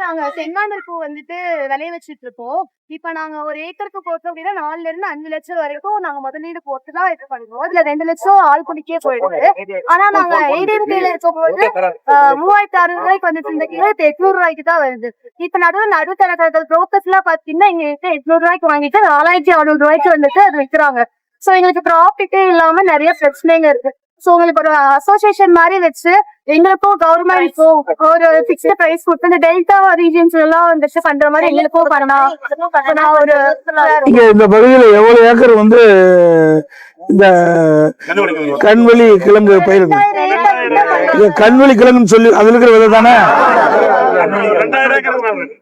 நாங்க செங்காந்தல் பூ வந்துட்டு விளைய வச்சிட்டு இருக்கோம் இப்ப நாங்க ஒரு ஏக்கருக்கு போட்டோம் அப்படின்னா நாலுல இருந்து அஞ்சு லட்சம் வரைக்கும் நாங்க முதலீடு போட்டு தான் இது பண்றோம் இதுல ரெண்டு லட்சம் ஆள் குடிக்கே போயிடுது ஆனா நாங்க ஏடிஎம்கேல இருக்கும்போது மூவாயிரத்தி அறுநூறு ரூபாய்க்கு வந்துட்டு இருந்த கிலோ இப்ப எட்நூறு ரூபாய்க்கு தான் வருது இப்ப நடுவு நடுத்தர புரோக்கர்ஸ் எல்லாம் பாத்தீங்கன்னா இங்க எட்நூறு ரூபாய்க்கு வாங்கிட்டு நாலாயிரத்தி அறுநூறு ரூபாய்க்கு வந்துட்டு அது விக்கிறாங்க சோ எங்களுக்கு ப்ராஃபிட்டே இல்லாம நிறைய பிரச்சனைங்க இருக்கு. சோ உங்களுக்கு ஒரு அசோசியேஷன் மாதிரி வச்சு எங்களுக்கும் கவர்மெண்ட்க்கும் ஒரு பிக்ஸ்ட் பிரைஸ் கொடுத்து இந்த டெல்டா ரீஜன்ஸ் எல்லாம் வந்துட்டு பண்ற மாதிரி எங்களுக்கும் பண்ணலாம். ஒரு இங்க இந்த பகுதியில எவ்வளவு ஏக்கர் வந்து இந்த கண்வெளி கிழங்கு பயிருக்கு இது கண்வெளி கிழங்குன்னு சொல்லி அதுல இருக்கிற விதை தானே ரெண்டாயிரம் ஏக்கர் அதுவும் இப்ப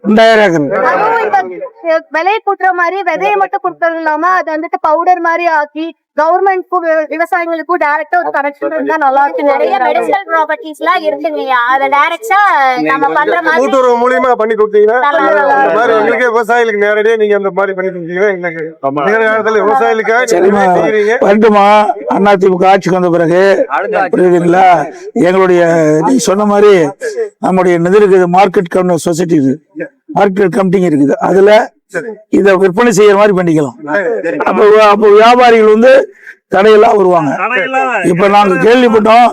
விலையை கூட்டுற மாதிரி விதையை மட்டும் கொடுத்தது இல்லாம அது வந்துட்டு பவுடர் மாதிரி ஆக்கி கவர்மெண்ட்க்கும் விவசாயிகளுக்கும் டைரக்டா ஒரு கனெக்ஷன் இருந்தா நல்லா நிறைய இருக்கு மெடிசனல் ப்ராப்பர்ட்டிஸ் எல்லாம் இருக்குங்கய்யா அத டைரக்டா நம்ம பண்ற மாதிரி கூட்டுறவு மூலியமா பண்ணி கொடுத்தீங்கன்னா நல்லா இந்த மாதிரி எங்களுக்கு விவசாயிகளுக்கு நேரடியா நீங்க அந்த மாதிரி பண்ணி கொடுத்தீங்கன்னா எங்களுக்கு நேர காலத்துல. நீங்க செய்யறீங்க வரட்டுமா அதிமுக ஆட்சிக்கு வந்த பிறகு புரியுதுங்களா? எங்களுடைய நீ சொன்ன மாதிரி நம்முடைய இது இருக்குது market cum society market committing இருக்குது. அதுல இத விற்பனை செய்யற மாதிரி பண்ணிக்கலாம். அப்போ அப்போ வியாபாரிகள் வந்து தடையெல்லாம் வருவாங்க. இப்ப நாங்க கேள்விப்பட்டோம்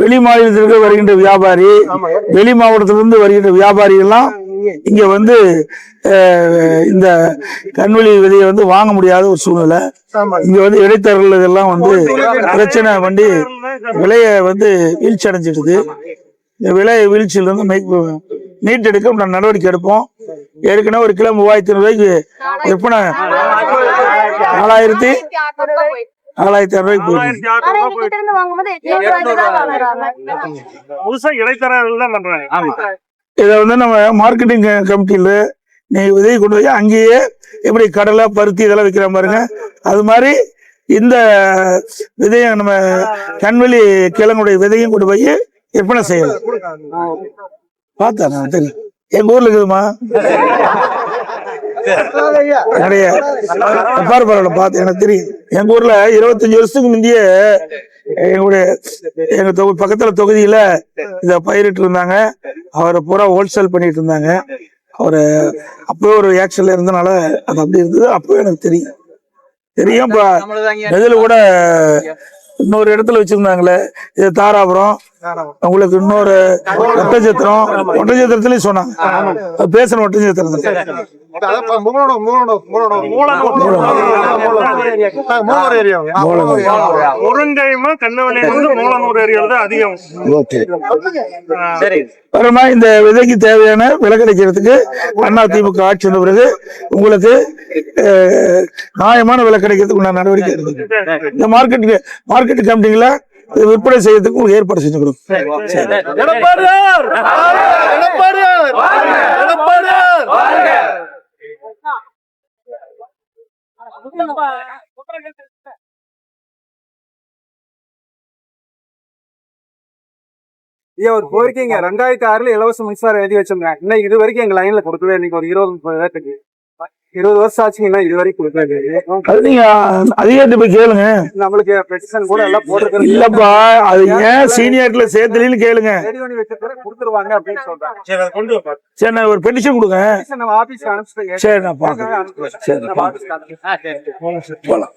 வெளி மாநிலத்திற்கு வருகின்ற வியாபாரி வெளி மாவட்டத்திலிருந்து வருகின்ற வியாபாரி எல்லாம் இங்க. வந்து இந்த கண்வெளி விதையை வந்து வாங்க முடியாத ஒரு சூழ்நிலை. இங்க வந்து இடைத்தரகர்கள் இதெல்லாம் வந்து பிரச்சனை பண்ணி விலைய வந்து வீழ்ச்சி அடைஞ்சிடுது இந்த விலை வீழ்ச்சியில மீட்டெடுக்க நான் நடவடிக்கை எடுப்போம். ஏற்கனவே ஒரு கிலோ மூவாயிரத்தி ரூபாய்க்கு விற்பனை நாலாயிரத்தி நாலாயிரத்தி பண்றாங்க. இதை வந்து நம்ம மார்க்கெட்டிங் கமிட்டியில நீ விதையை கொண்டு போய் அங்கேயே எப்படி கடலை பருத்தி இதெல்லாம் விற்கிற பாருங்க. அது மாதிரி இந்த விதையை நம்ம கண்வெளி கிழங்குடைய விதையும் கொண்டு போய் விற்பனை செய்யலாம். பார்த்தேன் நான். தெரியும் எங்க ஊர்ல இருக்குதுமா நிறைய பாரு பரவாயில்ல பார்த்து எனக்கு தெரியும் எங்க ஊர்ல இருபத்தஞ்சு வருஷத்துக்கு முந்தைய எங்களுடைய எங்க தொகு பக்கத்துல தொகுதியில இத பயிரிட்டு இருந்தாங்க. அவரை பூரா ஹோல்சேல் பண்ணிட்டு இருந்தாங்க. அவரு அப்பவே ஒரு ஆக்ஷன்ல இருந்தனால அது அப்படி இருந்தது. அப்பவே எனக்கு தெரியும். தெரியும். இதுல கூட இன்னொரு இடத்துல வச்சிருந்தாங்களே. இது தாராபுரம். உங்களுக்கு இன்னொரு ஒட்டச்சத்திரம் ஒட்டச்சத்திரத்துலயும் சொன்னாங்க மூலனூர் தான் அதிகம் வரமா இந்த விதைக்கு தேவையான விலை கிடைக்கிறதுக்கு அண்ணா திமுக ஆட்சி வந்த பிறகு உங்களுக்கு நியாயமான விலை கிடைக்கிறதுக்கு உண்டான நடவடிக்கை எடுக்குது இந்த மார்க்கெட் மார்க்கெட் கமிட்டிங்கள விற்பனை செய்யறதுக்கு உங்களுக்கு ஏற்பாடு செஞ்சு கொடுக்கும் ஐயா ஒரு கோரிக்கைங்க. ரெண்டாயிரத்தி ஆறுல இலவச மின்சாரம் எழுதி வச்சிருந்தேன். இன்னும் இது வரைக்கும் எங்க லைன்ல கொடுக்கவே இன்னைக்கு ஒரு இருபது முப்பது பேருக்கு இருபது வருஷம் ஆச்சுங்க இன்னும் இது வரைக்கும் கொடுக்கவே இல்லை. அது நீங்க அதிகாரிட்ட போய் கேளுங்க. நம்மளுக்கு பெட்டிஷன் கூட எல்லாம் போட்டுருக்கோம் இல்லப்பா அது ஏன்? சீனியர்ல சேர்த்துலன்னு கேளுங்க. ரெடி பண்ணி வச்சிருக்கிற கொடுத்துருவாங்க அப்படின்னு சொல்றாங்க. சரி அதை கொண்டு சரி நான் ஒரு பெட்டிஷன் கொடுங்க. நம்ம ஆபீஸ்க்கு அனுப்பிச்சிட்டு சரி நான் பாக்குறேன் சரி நான் பாக்குறேன் போலாம்.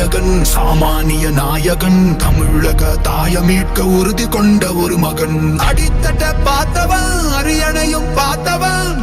நாயகன் சாமானிய நாயகன் தமிழக தாய மீட்க உறுதி கொண்ட ஒரு மகன். அடித்தட்ட பார்த்தவன் அரியணையும் பார்த்தவன்.